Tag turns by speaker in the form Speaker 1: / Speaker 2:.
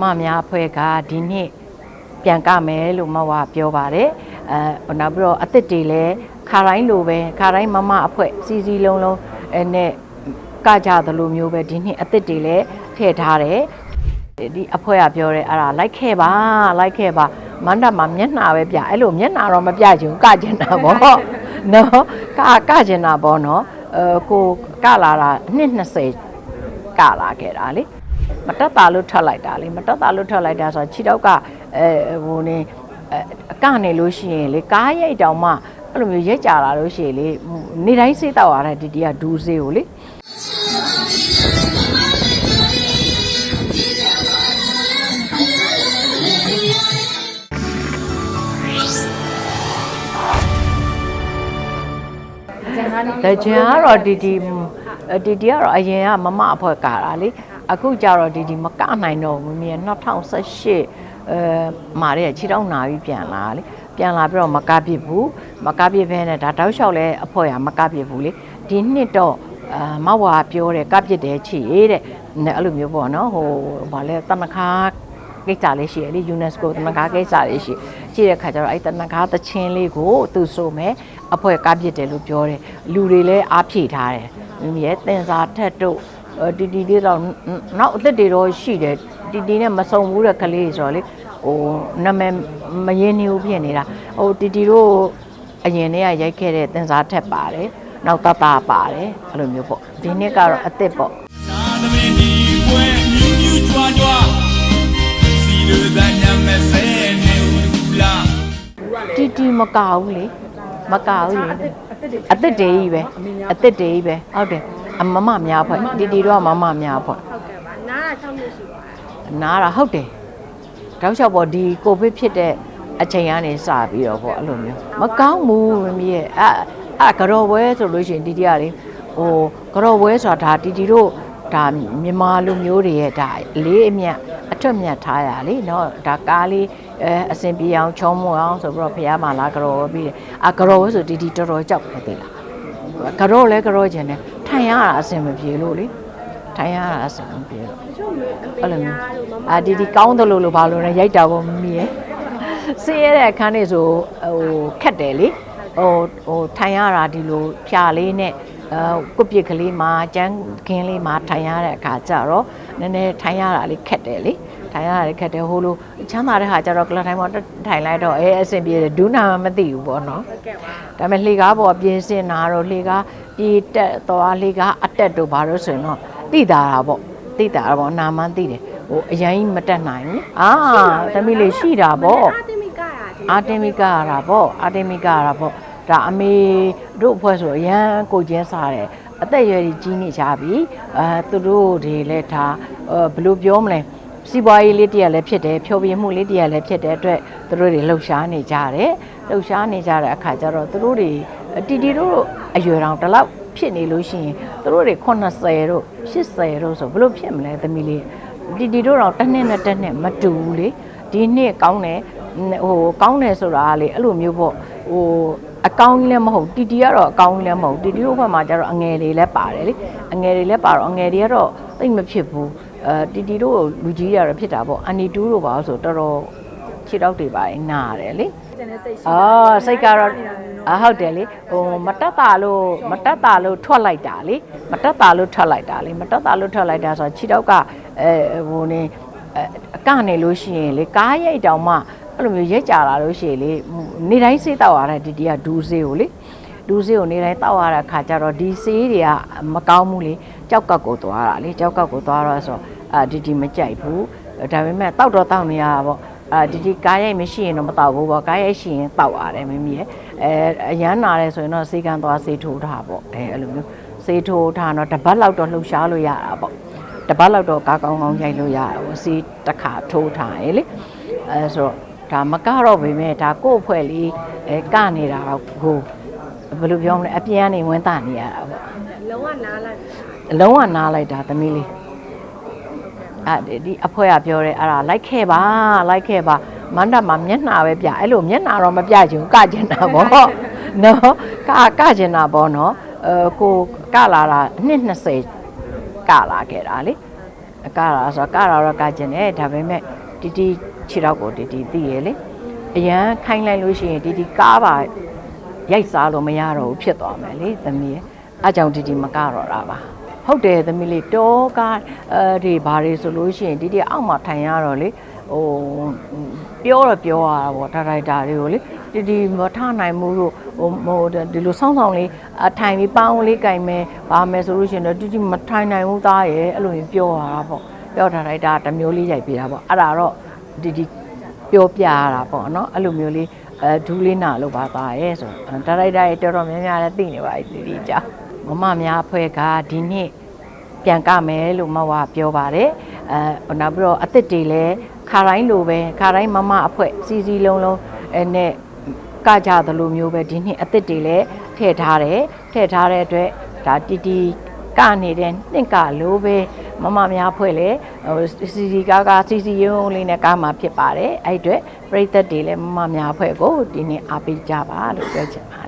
Speaker 1: မများအဖွဲ့ကဒီနှစ်ပြန်ကမယ်လို့မဝပြောပါတယ်အဲနောက်ပြီးတော့အစ်စ်တွေလည်းခါတိုင်းလိုပဲခါတိုင်းမမအဖွဲ့စီစီလုံးလုံးအဲနဲ့ကကြသလိုမျိုးပဲဒီနှစ်အစ်စ်တွေလည်းထည့်ထားတယ်ဒီအဖွဲ့ကပြောတယ်အဲ့ဒါလိုက်ခဲ့ပါလိုက်ခဲ့ပါမန္တမှာမျက်နှာပဲပြအဲ့လိုမျက်နှာတော့မပြချင်ဘူးကကျင်တာပေါ့နော်ကကကျင်တာပေါ့နော်အဲကိုကလာတာနှစ်20ကလာခဲ့တာလေ မတက်တာလို့ထွက်လိုက်တာလေမတက်တာလို့ထွက်လိုက်တာဆိုတော့ခြေတော့ကအဲဟိုနေအဲအကနေလို့ရှိရင်လေကားရိတ်တောင်မှအဲ့လိုမျိုးရက်ကြလာလို့ရှိရင်လေနေတိုင်းစေးတော့ရတဲ့ဒီတီကဒူးစေးကိုလေတကြံကတော့ဒီဒီဒီဒီကတော့အရင်ကမမအဖွဲ့ကာတာလေ အခုကျတော့ဒီဒီမကနိုင်တော့ဘူးမြေ2018အဲမာတဲ့ခြေထောက်နာပြီးပြန်လာလေပြန်လာပြီးတော့မကပြစ်ဘူးမကပြစ်ဘဲနဲ့ဒါတောက်လျှောက်လဲအဖွဲ့ကမကပြစ်ဘူးလေဒီနှစ်တော့အာမဝါပြောတယ်ကပြစ်တယ်ချီတဲ့အဲ့လိုမျိုးပေါ့နော်ဟိုဘာလဲတမခါကိစ္စလေးရှိရလေ UNESCO တနခါကိစ္စလေးရှိကြည့်တဲ့ခါကျတော့အဲ့တနခါသချင်းလေးကိုသူဆိုမယ်အဖွဲ့ကားပြစ်တယ်လို့ပြောတယ်လူတွေလည်းအားဖြည့်ထားတယ်မိမိရဲ့တင်စာထက်တို့ တီတီလေးတော့နောက်အသက်တွေတော့ရှိတယ်တီတီနဲ့မဆုံဘူးတဲ့ကလေးဆိုတော့လေဟိုနာမည်မရင်းနေဘူးဖြစ်နေတာဟိုတီတီတို့အရင်တည်းကရိုက်ခဲ့တဲ့တင်စာထက်ပါတယ်နောက်တတပါတယ်အဲ့လိုမျိုးပေါ့ဒီနှစ်ကတော့အစ်စ်ပေါ့
Speaker 2: သာသမီဒီပွဲမြူးမြူးကြွားကြွားစီလိုဒညမဆဲနေဦးလား
Speaker 1: တီတီမကဘူးလေမကဘူးလေအသက်တေးကြီးပဲအသက်တေးကြီးပဲဟုတ်တယ် အမမများဖွဲ့တီတီတော့မမများဖွဲ့
Speaker 3: ဟုတ်ကဲ့ပါနားတာ6နှစ်ရှိပါပြီ
Speaker 1: နားတာဟုတ်တယ်တောက်လျှောက်ပေါ့ဒီကိုဗစ်ဖြစ်တဲ့အချိန်ကနေစပြီးတော့ပေါ့အဲ့လိုမျိုးမကောင်းဘူးမမီးရဲ့အဲ့အဲ့ကြော်ပွဲဆိုလို့ရှိရင်တီတီကလေဟိုကြော်ပွဲဆိုတာဒါတီတီတို့ဒါမြန်မာလူမျိုးတွေရဲ့ဒါအလေးအမြတ်အထွတ်မြတ်ထားရလေเนาะဒါကားလေးအဲအစင်ပြေအောင်ချုံးမအောင်ဆိုပြီးတော့ဖះမှာလာကြော်ပွဲပြီးတယ်အာကြော်ပွဲဆိုတီတီတော်တော်ကြောက်တယ်သိလားကြော်လဲကြော်ကျင်တယ် ထိုင်ရတာအစင်မပြေလို့လေထိုင်ရတာအစင်မပြေလို့
Speaker 3: တချို့မျိုးအ
Speaker 1: အဲ့
Speaker 3: မေ
Speaker 1: လို
Speaker 3: ညာ
Speaker 1: မျိုး
Speaker 3: လို့မမ
Speaker 1: အာဒီဒီကောင်းတယ်လို့လို့ဘာလို့လဲရိုက်တာပေါ့မမီးရဲ့ဆေးရတဲ့အခန်းလေးဆိုဟိုခက်တယ်လေဟိုဟိုထိုင်ရတာဒီလိုဖြာလေးနဲ့အဲကုတ်ပစ်ကလေးမှာကျန်းခင်းလေးမှာထိုင်ရတဲ့အခါကျတော့နည်းနည်းထိုင်ရတာလေးခက်တယ်လေထိုင်ရတာလေးခက်တယ်ဟိုလိုချမ်းသာတဲ့ဟာကျတော့ကလထိုင်ပေါ်ထိုင်လိုက်တော့အဲအဆင်ပြေတယ်ဒူးနာမသိဘူးပေါ့နော်
Speaker 3: ဟုတ်ကဲ့ပါ
Speaker 1: ဒါပေမဲ့လှေကားပေါ်ပြင်စင်တာတော့လှေကား ပြေတက်သွားလှေကားအတက်တို့ဘာလို့ဆိုရင်တော့တိတာတာပေါ့တိတာတာပေါ့နာမန်းတိတယ်ဟိုအရင်ကြီးမတက်နိုင်ဘူးအာသမီးလေးရှိတာပေါ့
Speaker 3: အာတမီကရာဒီ
Speaker 1: အာတင်မီကရတာပေါ့အာတင်မီကရတာပေါ့ဒါအမေတို့အဖွဲ့ဆိုအရန်ကိုကျင်းစားတယ်အသက်အရွယ်ကြီးကြီးနေကြပြီအဲသူတို့တွေလည်းဒါအဲဘယ်လိုပြောမလဲစီးပွားရေးလေးတရက်လည်းဖြစ်တယ်ဖြောပြမှုလေးတရက်လည်းဖြစ်တဲ့အတွက်သူတို့တွေလှုပ်ရှားနေကြတယ်လှုပ်ရှားနေကြတဲ့အခါကျတော့သူတို့တွေ တီတီတို့အရွယ်တောင်တစ်လောက်ဖြစ်နေလို့ရှိရင်သူတို့တွေ80တို့80တို့ဆိုဘယ်လိုဖြစ်မလဲသမီးလေးတီတီတို့တော့တစ်နှစ်နဲ့တစ်နှစ်မတူဘူးလေဒီနှစ်ကောင်းတယ်ဟိုကောင်းတယ်ဆိုတာကလေအဲ့လိုမျိုးပေါ့ဟိုအကောင်းကြီးလည်းမဟုတ်တီတီကတော့အကောင်းကြီးလည်းမဟုတ်တီတီတို့ဘက်မှာကျတော့အငယ်တွေလည်းပါတယ်လေအငယ်တွေလည်းပါတော့အငယ်တွေကတော့သိမ့်မဖြစ်ဘူးအဲတီတီတို့လူကြီးတွေကတော့ဖြစ်တာပေါ့အန်နီတူးတို့ပါဆိုတော်တော် ခြေတောက်တွေပါနာတယ်လေ
Speaker 3: ကျန်တဲ့စိတ်ရှိ
Speaker 1: အော်စိတ်ကတော့အဟုတ်တယ်လေဟိုမတက်တာလို့မတက်တာလို့ထွက်လိုက်တာလေမတက်တာလို့ထွက်လိုက်တာလေမတက်တာလို့ထွက်လိုက်တာဆိုတော့ခြေတောက်ကအဲဟိုနေအဲအကနေလို့ရှိရင်လေကားရိတ်တောင်မှအဲ့လိုမျိုးရက်ကြလာလို့ရှိရင်လေနေတိုင်းစေးတောက်ရတဲ့ဒီတီကဒူးစေးကိုလေဒူးစေးကိုနေတိုင်းတောက်ရတဲ့ခါကျတော့ဒီစေးတွေကမကောင်းဘူးလေကြောက်ကပ်ကိုသွားတာလေကြောက်ကပ်ကိုသွားတော့ဆိုအာဒီဒီမကြိုက်ဘူးဒါပေမဲ့တောက်တော့တောက်နေရတာပေါ့ အာဒီဒီကားရိုက်မရှိရင်တော့မတောက်ဘူးပေါ့ကားရိုက်ရှိရင်တောက်ရတယ်မမီးရဲ့အဲအရန်နာတယ်ဆိုရင်တော့စေကန်းသွားစေထိုးထားပေါ့အဲအဲ့လိုမျိုးစေထိုးထားတော့တပတ်လောက်တော့လှုပ်ရှားလို့ရတာပေါ့တပတ်လောက်တော့ကားကောင်းကောင်းရိုက်လို့ရတာပေါ့စေတစ်ခါထိုးထားရေလေအဲဆိုတော့ဒါမကတော့ပေမဲ့ဒါကို့အဖွဲ့လေးအဲကနေတာကိုဘယ်လိုပြောမလဲအပြန်ကနေဝင်တာနေရတာပေါ့
Speaker 3: လုံးဝနားလိုက်
Speaker 1: အလုံးဝနားလိုက်တာသမီးလေး အဲ့ဒီဒီအဖွဲကပြောတယ်အဲ့ဒါလိုက်ခဲ့ပါလိုက်ခဲ့ပါမန္တမှာမျက်နှာပဲပြအဲ့လိုမျက်နှာတော့မပြချင်ဘူးကကျင်တာပေါ့နော်ကကကျင်တာပေါ့နော်အဲကိုကလာတာနှစ်20ကလာခဲ့တာလေကတာဆိုတော့ကတာတော့ကကျင်တယ်ဒါပေမဲ့တီတီခြေတော့ကိုတီတီသိရလေအရန်ခိုင်းလိုက်လို့ရှိရင်တီတီကားပါရိုက်စားလို့မရတော့ဘူးဖြစ်သွားမယ်လေသမီးရဲ့အဲကြောင့်တီတီမကတော့တာပါ ဟုတ်တယ်သမီးလေးတောကားအဲဒီဘာတွေဆိုလို့ရှိရင်တီတီအောက်မှာထိုင်ရတော့လေဟိုပြောတော့ပြောရတာပေါ့ဒါရိုက်တာတွေကိုလေတီတီမထနိုင်ဘူးလို့ဟိုဟိုဒီလိုဆောင်းဆောင်လေးအထိုင်ပြီးပေါင်းလေးကင်မယ်ပါမယ်ဆိုလို့ရှိရင်တော့တီတီမထိုင်နိုင်ဘူးသားရဲ့အဲ့လိုမျိုးပြောရတာပေါ့ပြောဒါရိုက်တာတစ်မျိုးလေးရိုက်ပြတာပေါ့အဲ့ဒါတော့တီတီပြောပြရတာပေါ့နော်အဲ့လိုမျိုးလေးအဲဒူးလေးနာလို့ပါသားရဲ့ဆိုတော့ဒါရိုက်တာရဲ့တော်တော်များများလည်းသိနေပါပြီတီတီကြောင့် မမများအဖွဲ့ကဒီနေ့ပြန်ကမယ်လို့မဝပြောပါတယ်အဲနောက်ပြီးတော့အစ်စ်တွေလည်းခါတိုင်းလိုပဲခါတိုင်းမမအဖွဲစီစီလုံးလုံးအဲနဲ့ကကြသလိုမျိုးပဲဒီနှစ်အစ်စ်တွေလည်းထည့်ထားတယ်ထည့်ထားတဲ့အတွက်ဒါတီတီကနေတဲ့နှစ်ကလိုပဲမမများဖွဲ့လဲဟိုစီစီကားကားစီစီရုံးလေးနဲ့ကားမှာဖြစ်ပါတယ်အဲ့အတွက်ပရိသတ်တွေလည်းမမများဖွဲ့ကိုဒီနေ့အားပေးကြပါလို့ပြောချင်ပါတယ်